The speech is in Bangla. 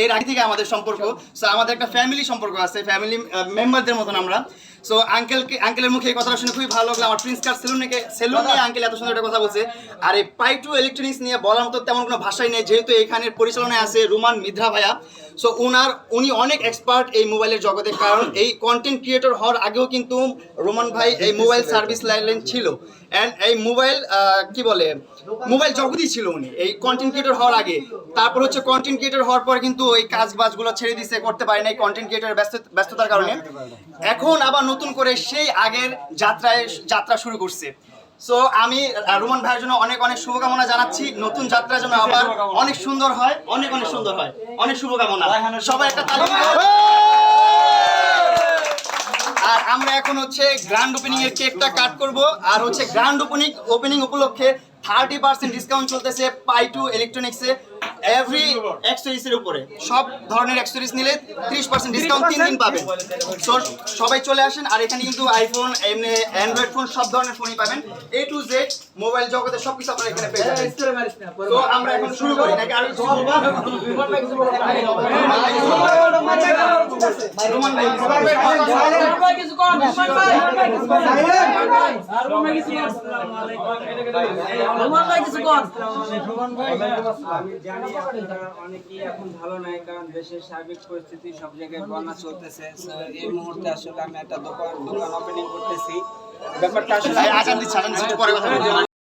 এর আগে থেকে আমাদের সম্পর্ক। সো আমাদের একটা ফ্যামিলি সম্পর্ক আছে ফ্যামিলি মেম্বারদের মতন আমরা। সো আঙ্কেলকে আঙ্কেলের মুখে এই কথাটা শুনে খুবই ভালো লাগল। আমার প্রিন্স কার সেলুন নিয়ে সেলুন নিয়ে আঙ্কেল এত সুন্দর একটা কথা বলছে। আর এই পাই টু ইলেকট্রনিক্স নিয়ে বলার মতো তেমন কোনো ভাষাই নেই যেহেতু এখানের পরিচালনায় আছে রুমান মিদ্রা ভাইয়া। সো ওনার উনি অনেক এক্সপার্ট এই মোবাইলের জগতে কারণ এই কন্টেন্ট ক্রিয়েটর হওয়ার আগেও কিন্তু রোমান ভাই এই মোবাইল সার্ভিস লাইন ছিল। অ্যান্ড এই মোবাইল কি বলে? মোবাইল জগতই ছিল উনি এই কন্টেন্ট ক্রিয়েটর হওয়ার আগে। তারপর হচ্ছে কন্টেন্ট ক্রিয়েটর হওয়ার পর কিন্তু ওই কাজ বাজগুলো ছেড়ে দিছে, করতে পারে নাই কন্টেন্ট ক্রিয়েটর ব্যস্ত, ব্যস্ততার কারণে। এখন আবার নতুন করে সেই আগের যাত্রায়, যাত্রা শুরু করছে। সো আমি রোমান ভাইয়ের জন্য অনেক অনেক শুভকামনা জানাচ্ছি। নতুন যাত্রা যেন আবার অনেক সুন্দর হয়, অনেক অনেক সুন্দর হয়। অনেক শুভকামনা। সবাই একটা তালি আর আমরা এখন হচ্ছে গ্র্যান্ড ওপেনিং এর কেকটা কাট করব। আর হচ্ছে গ্র্যান্ড ওপেনিং ওপেনিং উপলক্ষে থার্টি পার্সেন্ট ডিসকাউন্ট চলতেছে পাই টু ইলেকট্রনিক্সে এভরি অ্যাক্সেসরিজ এর উপরে। সব ধরনের অ্যাক্সেসরিজ নিলে ত্রিশ পার্সেন্ট ডিসকাউন্ট তিন দিন পাবেন। So, সবাই চলে আসেন আর এখানে কিন্তু আইফোন এমনি অ্যান্ড্রয়েড ফোন সব ধরনের ফোনই পাবেন। এ টু জেড মোবাইল জগতে সব কিছু আপনারা এখানে পেয়ে যাবেন। তো আমরা এখন শুরু করি নাকি আরও আপনারা অনেকেই এখন ভালো নাই কারণ দেশের সার্বিক পরিস্থিতি সব জায়গায় চলতেছে এই মুহূর্তে আসলে আমি একটা দোকান করতেছি ব্যাপারটা